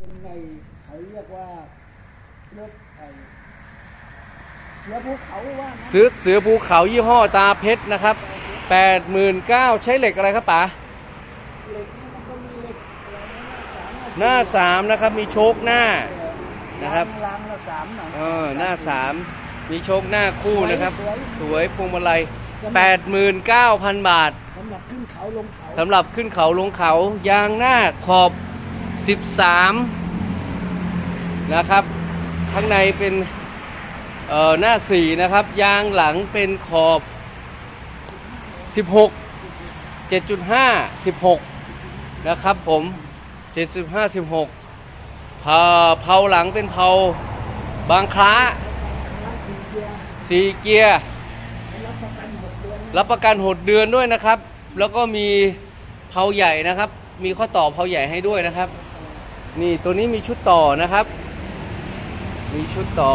เป็นในเขาเรียกว่าเลือกไอเสือภูเขาว่านะซื้อเสือภูเขายี่ห้อตาเพชรนะครับแปดหมื่นเก้าใช้เหล็กอะไรครับป๋าเหล็กนี่มันก็มีเหล็กอะไรนะหน้าสามนะครับมีโชคหน้า นะครับรางละสามหน่อย เออหน้าสามมีโชคหน้าคู่นะครับ สวยสวยพวงมาลัยแปดหมื่นเก้าพันบาทสำหรับขึ้นเขาลงเขาสำหรับขึ้นเขาลงเขายางหน้าขอบ 13 นะครับ ข้างในเป็นเอ่อหน้า 4 นะครับ ยางหลังเป็นขอบ 16 7.5 16 นะครับผม 7.5 16เผาเผาหลังเป็นเผาบางคล้าสี่เกียร์ รับประกันหดเดือนด้วยนะครับ แล้วก็มีเพาใหญ่นะครับ มีข้อต่อเพาใหญ่ให้ด้วยนะครับ นี่ตัวนี้มีชุดต่อนะครับ มีชุดต่อ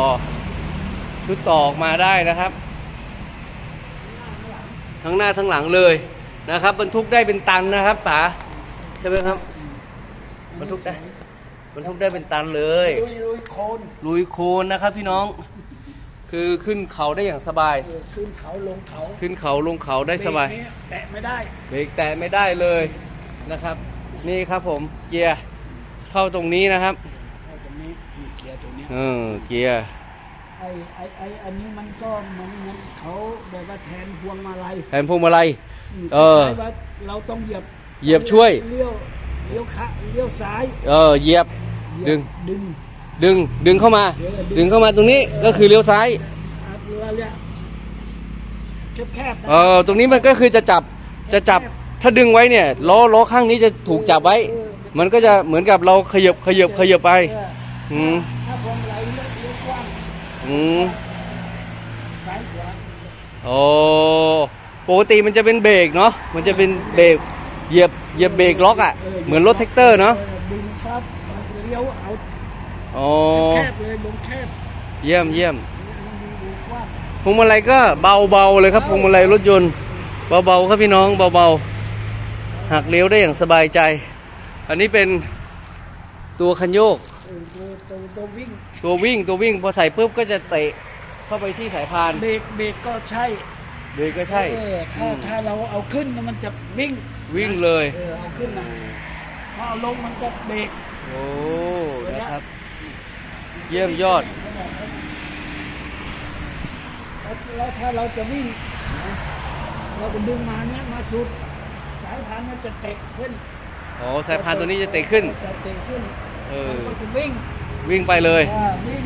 ชุดต่อออกมาได้นะครับ ทั้งหน้าทั้งหลังเลยนะครับบรรทุกได้เป็นตันนะครับป๋าใช่ไหมครับบรรทุกได้บรรทุกได้เป็นตันเลยลุยลุยโคนลุยโคลนนะครับพี่น้อง คือขึ้นเขาได้อย่างสบายเออขึ้นเขาลงเขาขึ้นเขาลงเขาได้สบายเบรกนี้แตะไม่ได้เบรกแตะไม่ได้เลยนะครับ นี่ครับผมเกียร์ เข้าตรงนี้นะครับเอาตรงนี้มีเกียร์ตัวนี้ เออเกียร์ไอ้ไอ้ไอ้อันนี้มันก็เหมือนเหมือนเขาแบบว่าแทนพวงมาลัยแผนพวงมาลัย มเออคล้ายๆว่าเราต้องเหยียบเหยียบช่วย เลี้ยวเลี้ยวขาเลี้ยวซ้ายเออเหยียบ เหยียบดึง ดึง ดึงดึงเข้ามา เออดึง ดึงเข้ามาตรงนี้ก็คือเลี้ยวซ้ายอะไรเนี่ยแคบๆนะ เออตรงนี้มันก็คือจะจับจะจับถ้าดึงไว้เนี่ยล้อล้อข้างนี้จะถูกจับไว้ มันก็จะเหมือนกับเราขยับขยับขยับไปเอออืมถ้าพวงมาลัยเลี้ยวเลี้ยวกว้างอืมซ้ายขวาโอ้ปกติมันจะเป็นเบรกเนาะมันจะเป็นเบรกเหยียบเหยียบเบรกล็อกอะเหมือนรถแท็กเตอร์เนาะออดึงปั๊บมันจะเลี้ยวเอาอ๋อแคบเลยลงแคบเยี่ยมเยี่ยมมันดูกว้างพวงมาลัยก็เบาๆเลยครับพวงมาลัยรถยนต์เบาๆครับพี่น้องเบาๆหักเลี้ยวได้อย่างสบายใจ อันนี้เป็นตัวคันโยก เออตัวตัวตัววิ่งตัววิ่งตัววิ่งพอใส่ปุ๊บก็จะเตะเข้าไปที่สายพานเบรกเบรกก็ใช่เบรกก็ใช่ เออถ้าถ้าเราเอาขึ้นน่ะมันจะวิ่งวิ่งเลย เออเอาขึ้นนะถ้าเอาลงมันจะเบรกโอ้นะครับ เยี่ยมยอด แล้วแล้วถ้าเราจะวิ่งนะเราก็ดึงมาเนี้ยมาสุด สายพานมันจะเตะขึ้น อ๋อสายพานตัวนี้จะเตะขึ้น จะเตะขึ้นเออ มันก็จะวิ่งวิ่งไปเลย อ่าวิ่ง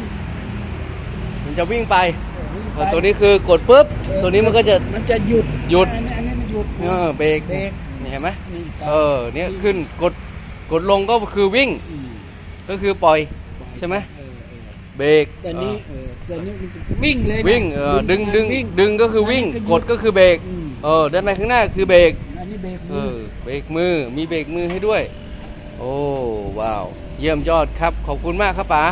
มันจะวิ่งไปเออวิ่งพไปอตัวนี้คือกดปุ๊บ ตัวนี้มันก็จะ มันจะหยุดหยุด อันนี้อันนี้มันหยุดเออเบรกเบรกนี่เห็นไหมนี่ครับเออเนี่ยขึ้นกดกดลงก็คือวิ่งอืมก็คือปล่อย ใช่ไหม เออเออเบรกแต่นี้เออแต่นี้มันจะวิ่งเลยนะวิ่งเออดึงดึงวิ่ง ดึงก็คือวิ่ง อันนี้กดก็คือเบรกอืม เออเดินไปข้างหน้าคือเบรก อันนี้เบรกเอมืออ เบรกมือมีเบรกมือให้ด้วย โอ้ว้าว เยี่ยมยอดครับ ขอบคุณมากครับป๋า